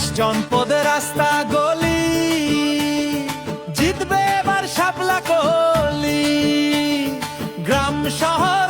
শেষ জনপদ রাস্তা গলি। জিতবে এবার শাপলা কলি গ্রাম শহর